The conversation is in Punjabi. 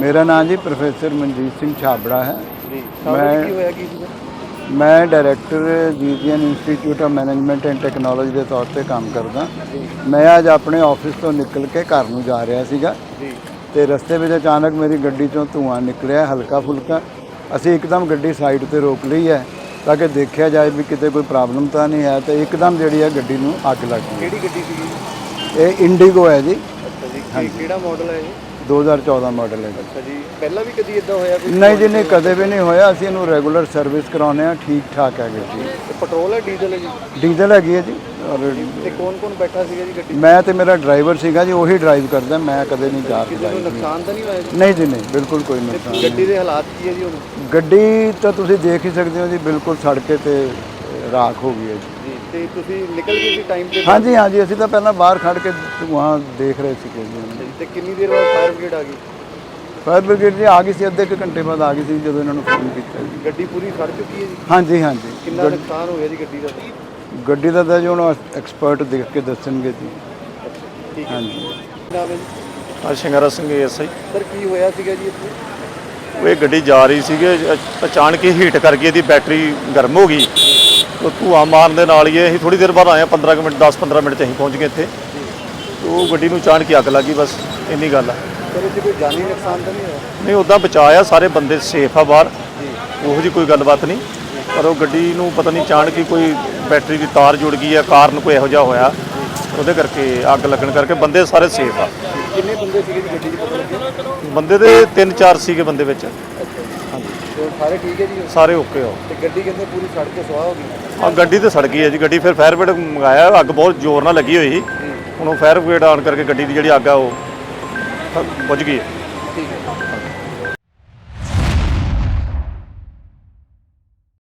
ਮੇਰਾ ਨਾਮ ਜੀ ਪ੍ਰੋਫੈਸਰ ਮਨਜੀਤ ਸਿੰਘ ਛਾਬੜਾ ਹੈ। ਜੀ। ਮੈਂ- ਕੀ ਹੋਇਆ ਕੀ ਸੀਗਾ? ਮੈਂ director GGN institute of management and technology ਦੇ ਤੌਰ ਤੇ ਕੰਮ ਕਰਦਾ। ਜੀ। ਮੈਂ ਅੱਜ ਆਪਣੇ ਆਫਿਸ ਤੋਂ ਨਿਕਲ ਕੇ ਘਰ ਨੂੰ ਜਾ ਰਿਹਾ ਸੀਗਾ। ਜੀ। ਤੇ ਰਸਤੇ ਵਿੱਚ ਅਚਾਨਕ ਮੇਰੀ ਗੱਡੀ ਚੋਂ ਧੂੰਆਂ ਨਿਕਲਿਆ ਹਲਕਾ ਫੁਲਕਾ। ਅਸੀਂ ਇੱਕਦਮ ਗੱਡੀ ਸਾਈਡ ਤੇ ਰੋਕ ਲਈ ਹੈ ਤਾਂ ਕਿ ਦੇਖਿਆ ਜਾਏ ਵੀ ਕਿਤੇ ਕੋਈ ਪ੍ਰੋਬਲਮ ਤਾਂ ਨਹੀਂ ਹੈ ਤੇ ਇੱਕਦਮ ਜਿਹੜੀ ਹੈ ਗੱਡੀ ਨੂੰ ਅੱਗ ਲੱਗ ਗਈ। ਕਿਹੜੀ ਗੱਡੀ ਸੀਗੀ? ਇਹ ਇੰਡੀਗੋ ਹੈ ਜੀ। ਅੱਛਾ ਜੀ। ਕਿਹੜਾ ਮਾਡਲ ਹੈ ਇਹ? 2014 ਮਾਡਲ ਹੈ। ਜੀ ਅੱਛਾ ਜੀ ਪਹਿਲਾਂ ਵੀ ਕਦੀ ਇਦਾਂ ਹੋਇਆ ਕੋਈ? ਨਹੀਂ ਜੀ ਨਹੀਂ ਕਦੇ ਵੀ ਨਹੀਂ ਹੋਇਆ। ਅਸੀਂ ਇਹਨੂੰ ਰੈਗੂਲਰ ਸਰਵਿਸ ਕਰਾਉਂਦੇ ਆ ਠੀਕ ਠਾਕ ਹੈ ਗੱਡੀ ਇਹ ਪੈਟਰੋਲ ਹੈ ਡੀਜ਼ਲ ਹੈ ਜੀ? ਡੀਜ਼ਲ ਹੈਗੀ ਹੈ ਜੀ ਔਰ ਤੇ ਕੌਣ ਕੌਣ ਬੈਠਾ ਸੀਗਾ ਜੀ ਗੱਡੀ 'ਚ? ਮੈਂ ਤੇ ਮੇਰਾ ਡਰਾਈਵਰ ਸੀਗਾ ਜੀ ਉਹੀ ਡਰਾਈਵ ਕਰਦਾ ਮੈਂ ਕਦੇ ਨਹੀਂ ਕਾਰ ਕਿਸੇ ਨੂੰ ਚਲਾਈ ਨੁਕਸਾਨ ਤਾਂ ਨਹੀਂ ਹੋਇਆ ਜੀ? ਨਹੀਂ ਜੀ ਨਹੀਂ ਬਿਲਕੁਲ ਕੋਈ ਨੁਕਸਾਨ ਨਹੀਂ। ਗੱਡੀ ਦੇ ਹਾਲਾਤ ਕੀ ਹੈ ਜੀ ਹੁਣ? ਗੱਡੀ ਤਾਂ ਤੁਸੀਂ ਦੇਖ ਹੀ ਸਕਦੇ ਹੋ ਜੀ ਬਿਲਕੁਲ ਸੜਕੇ ਤੇ ਰਾਖ ਹੋ ਗਈ ਹੈ ਜੀ ਜੀ। ਤੇ ਤੁਸੀਂ ਨਿਕਲ ਗਏ ਸੀ ਟਾਈਮ ਤੇ? ਹਾਂਜੀ ਹਾਂਜੀ ਅਸੀਂ ਤਾਂ ਪਹਿਲਾਂ ਬਾਹਰ ਖੜ ਕੇ ਧੂੰਆਂ ਦੇਖ ਰਹੇ ਸੀਗੇ ਜੀ। ਤੇ ਕਿੰਨੀ ਦੇਰ ਬਾਅਦ ਫਾਇਰ ਬ੍ਰਿਗੇਡ ਆ ਗਈ? ਫਾਇਰ ਬ੍ਰਿਗੇਡ ਜੀ ਆ ਗਈ ਸੀ ਅੱਧੇ ਕੁ ਘੰਟੇ ਬਾਅਦ ਆ ਗਈ ਸੀ ਜਦੋਂ ਇਹਨਾਂ ਨੂੰ ਫੋਨ ਕੀਤਾ ਜੀ। ਗੱਡੀ ਪੂਰੀ ਸੜ ਚੁੱਕੀ ਹੈ ਜੀ? ਹਾਂਜੀ ਹਾਂਜੀ। ਕਿੰਨਾ ਨੁਕਸਾਨ ਹੋਇਆ ਜੀ ਗੱਡੀ ਦਾ? ਗੱਡੀ ਦਾ ਤਾਂ ਜੀ ਹੁਣ ਐਕਸਪਰਟ ਦੇਖ ਕੇ ਦੱਸਣਗੇ ਜੀ। ਠੀਕ ਹੈ। ਹਾਂਜੀ। ਕੀ ਨਾਮ ਹੈ ਜੀ? ਆ ਸ਼ਿੰਗਾਰਾ ਸਿੰਘ ਐਸਆਈ ਸਰ ਕੀ ਹੋਇਆ ਸੀਗਾ ਜੀ ਇੱਥੇ? ਉਹ ਇਹ ਗੱਡੀ ਜਾ ਰਹੀ ਸੀਗੇ ਅਚਾਨਕ ਹੀ ਹੀਟ ਕਰਕੇ ਇਹਦੀ ਬੈਟਰੀ ਗਰਮ ਹੋ ਗਈ। ਧੂਆ ਮਾਰਨ ਦੇ ਨਾਲ ਹੀ ਇਹ- ਅਸੀਂ ਥੋੜੀ ਦੇਰ ਬਾਅਦ ਆਏ ਹਾਂ, 15 ਕੁ ਮਿੰਟ 10-15 ਮਿੰਟ 'ਚ ਅਸੀਂ ਪਹੁੰਚ ਗਏ ਇੱਥੇ। ਉਹ ਗੱਡੀ ਨੂੰ ਅਚਾਨਕ ਹੀ ਅੱਗ ਲੱਗੀ ਬਸ ਇੰਨੀ ਗੱਲ ਆ। ਸਰ ਇੱਥੇ ਕੋਈ ਜਾਨੀ ਨੁਕਸਾਨ ਤਾਂ ਨਹੀਂ ਹੋਇਆ? ਨਹੀਂ ਉਦਾਂ ਬਚਾਇਆ ਸਾਰੇ ਬੰਦੇ ਸੇਫ ਆ ਬਾਹਰ। ਉਹੋ ਜੀ ਕੋਈ ਗੱਲਬਾਤ ਨਹੀਂ। ਪਰ ਉਹ ਗੱਡੀ ਨੂੰ ਪਤਾ ਨਹੀਂ ਅਚਾਨਕ ਹੀ ਕੋਈ ਬੈਟਰੀ ਦੀ ਤਾਰ ਜੁੜ ਗਈ ਆ ਕਾਰਨ ਕੋਈ ਇਹੋ ਜਿਹਾ ਹੋਇਆ। ਉਹਦੇ ਕਰਕੇ ਅੱਗ ਲੱਗਣ ਕਰਕੇ ਬੰਦੇ ਸਾਰੇ ਸੇਫ ਆ। ਕਿੰਨੇ ਬੰਦੇ ਸੀਗੇ ਗੱਡੀ 'ਚ ਬੰਦੇ ਦੇ 3-4 ਸੀਗੇ ਬੰਦੇ ਵਿੱਚ। ਸਾਰੇ ਠੀਕ ਹੈ ਜੀ? ਸਾਰੇ ਓਕੇ ਹੋ। ਤੇ ਗੱਡੀ ਕਹਿੰਦੇ ਪੂਰੀ ਸੜ ਕੇ ਸਵਾਹ ਹੋ ਗਈ? ਆ ਗੱਡੀ ਤੇ ਸੜ ਗਈ ਹੈ ਜੀ ਗੱਡੀ ਫਿਰ ਫਾਇਰ ਬ੍ਰਿਗੇਡ ਮੰਗਾਇਆ ਅੱਗ ਬਹੁਤ ਜ਼ੋਰ ਨਾਲ ਲੱਗੀ ਹੋਈ ਸੀ। ਹੁਣ ਉਹ ਫਾਇਰ ਬ੍ਰਿਗੇਡ ਆਨ ਕਰਕੇ ਗੱਡੀ ਦੀ ਜਿਹੜੀ ਅੱਗ ਆ ਉਹ ਬੁਝ ਗਈ ਹੈ। ਠੀਕ ਹੈ।